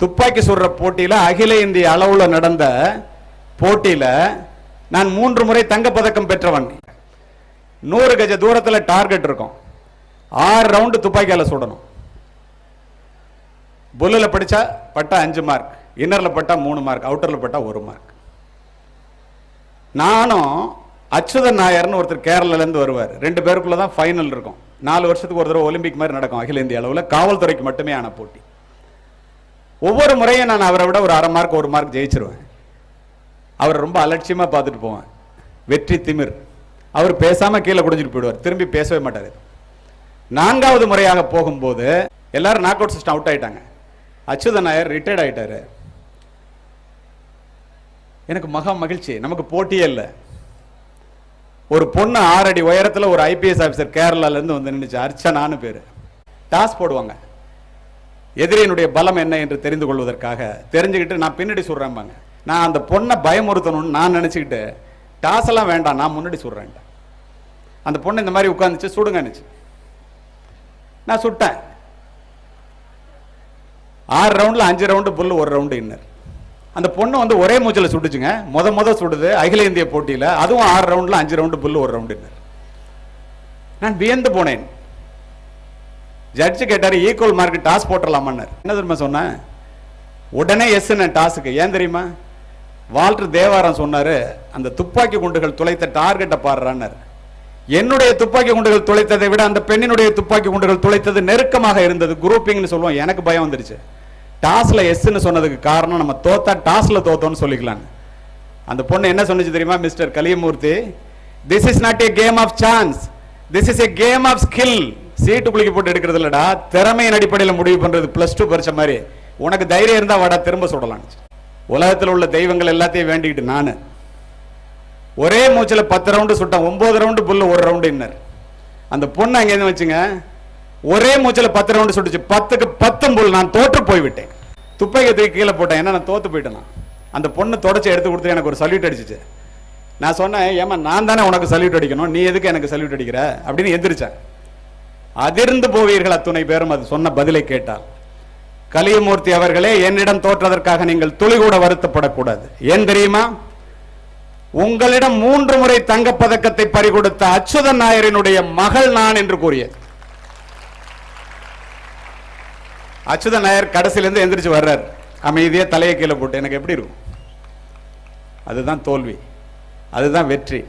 துப்பாக்கி சுடுற போட்டியில் அகில இந்திய அளவில் நடந்த போட்டியில் நான் மூன்று முறை தங்கப்பதக்கம் பெற்றவன். நூறு கஜ தூரத்தில் டார்கெட் இருக்கும். ஆறு ரவுண்டு துப்பாக்கியால் சுடணும். புல்லில் படித்தா பட்டா அஞ்சு மார்க் இன்னரில் பட்டா மூணு மார்க் அவுட்டரில் பட்டா ஒரு மார்க் நானும் அச்சுதன் நாயர்னு ஒருத்தர் கேரளாலேருந்து வருவார். ரெண்டு பேருக்குள்ளே தான் ஃபைனல் இருக்கும். நாலு வருஷத்துக்கு ஒரு தடவை ஒலிம்பிக் மாதிரி நடக்கும் அகில இந்திய அளவில். காவல்துறைக்கு மட்டுமே ஆன போட்டி. ஒவ்வொரு முறையும் நான் அவரை விட ஒரு அரை மார்க் ஒரு மார்க் ஜெயிச்சிருவேன். அவர் ரொம்ப அலட்சியமாக பார்த்துட்டு போவேன். வெற்றி திமிர். அவர் பேசாமல் கீழே குடிஞ்சிட்டு போயிடுவார். திரும்பி பேசவே மாட்டார். நான்காவது முறையாக போகும்போது எல்லாரும் நாக் அவுட் சிஸ்டம் அவுட் ஆயிட்டாங்க. அச்சுதன் நாயர் ரிட்டையர்ட் ஆகிட்டார் எனக்கு மகா மகிழ்ச்சி. நமக்கு போட்டியே இல்லை. ஒரு பொண்ணு ஆறடி உயரத்தில் ஒரு ஐபிஎஸ் ஆஃபீஸர் கேரளாலேருந்து வந்து நின்றுச்சு அர்ச்சனான்னு பேர். டாஸ் போடுவாங்க. எதிரியினுடைய பலம் என்ன என்று தெரிந்து கொள்வதற்காக. தெரிஞ்சுக்கிட்டு நான் பின்னாடி சொல்றேன்பாங்க நான் அந்த பொண்ணை பயமுறுத்தணும்னு நான் நினச்சிக்கிட்டு டாஸ் எல்லாம் வேண்டாம் நான் முன்னாடி சொல்றேன் அந்த பொண்ணு இந்த மாதிரி உட்காந்துச்சு சுடுங்கன்னுச்சு நான் சுட்டேன். ஆறு ரவுண்டில் அஞ்சு ரவுண்டு புல்லு ஒரு ரவுண்டு இன்னர். அந்த பொண்ணு வந்து ஒரே மூச்சில் சுட்டுச்சுங்க. முத முத சுடுது அகில இந்திய போட்டியில். அதுவும் ஆறு ரவுண்டில் அஞ்சு ரவுண்டு புல்லு ஒரு ரவுண்டு இன்னர். நான் வியந்து போனேன். ஜட்ஜு கேட்டார் ஈக்குவல் மார்க் டாஸ் போட்டுடலாமான்னார் என்ன தெரியுமா சொன்னேன் உடனே எஸ் டாஸுக்கு. ஏன் தெரியுமா? வால்டர் தேவாரம் சொன்னார் அந்த துப்பாக்கி குண்டுகள் துளைத்த டார்கெட்டை பாடுறான்னாரு என்னுடைய துப்பாக்கி குண்டுகள் துளைத்ததை விட அந்த பெண்ணினுடைய துப்பாக்கி குண்டுகள் துளைத்தது நெருக்கமாக இருந்தது. குரூப்பிங்னு சொல்லுவோம். எனக்கு பயம் வந்துருச்சு. டாஸில் எஸ்ன்னு சொன்னதுக்கு காரணம் நம்ம தோத்தா டாஸில் தோத்தோம்னு சொல்லிக்கலாம் அந்த பொண்ணு என்ன சொன்னிச்சு தெரியுமா mister Kaliyamoorthy? This is not a game of chance this is a game of skill சீட்டு குளிக்க போட்டு எடுக்கிறது இல்லடா திறமையின் அடிப்படையில் முடிவு பண்றது பிளஸ் டூ பரிச்ச மாதிரி. உனக்கு தைரியம் இருந்தா வாடா திரும்ப சுடலாம் உலகத்தில் உள்ள தெய்வங்கள் எல்லாத்தையும் வேண்டிக்கிட்டு நான். ஒரே மூச்சில் பத்து ரவுண்டு சுட்டேன் ஒன்பது ரவுண்டு புல்லு ஒரு ரவுண்டு இன்னர் அந்த பொண்ணு அங்கேருந்து வச்சுங்க ஒரே மூச்சில் பத்து ரவுண்டு சுட்டுச்சு பத்துக்கு பத்தும் புல் நான் தோற்று போய்விட்டேன். துப்பாக்கி தூக்கி கீழே போட்டேன் ஏன்னா நான் தோத்து போயிட்டேன் அந்த பொண்ணு தொடச்சி எடுத்து கொடுத்து எனக்கு ஒரு சல்யூட் அடிச்சிச்சு. நான் சொன்னேன் ஏமா நான் தானே உனக்கு சல்யூட் அடிக்கணும் நீ எதுக்கு எனக்கு சல்யூட் அடிக்கிற? அப்படின்னு எந்திரிச்சேன். அதிர்ந்து போவீர்கள் அத்துணை பேரும். அது சொன்ன பதிலை கேட்டார். கலியமூர்த்தி அவர்களே என்னிடம் தோற்றதற்காக நீங்கள் துளி கூட வருத்தப்படக்கூடாது. ஏன் தெரியுமா? உங்களிடம் மூன்று முறை தங்கப் பதக்கத்தை பறிகொடுத்த அச்சுதன் நாயரினுடைய மகள் நான் என்று கூறியது. அச்சுதன் நாயர் கடைசியிலிருந்து எந்திரிச்சு வர்றார். அமைதியே தலையை கீழே போட்டு எனக்கு எப்படி இருக்கும்? அதுதான் தோல்வி. அதுதான் வெற்றி.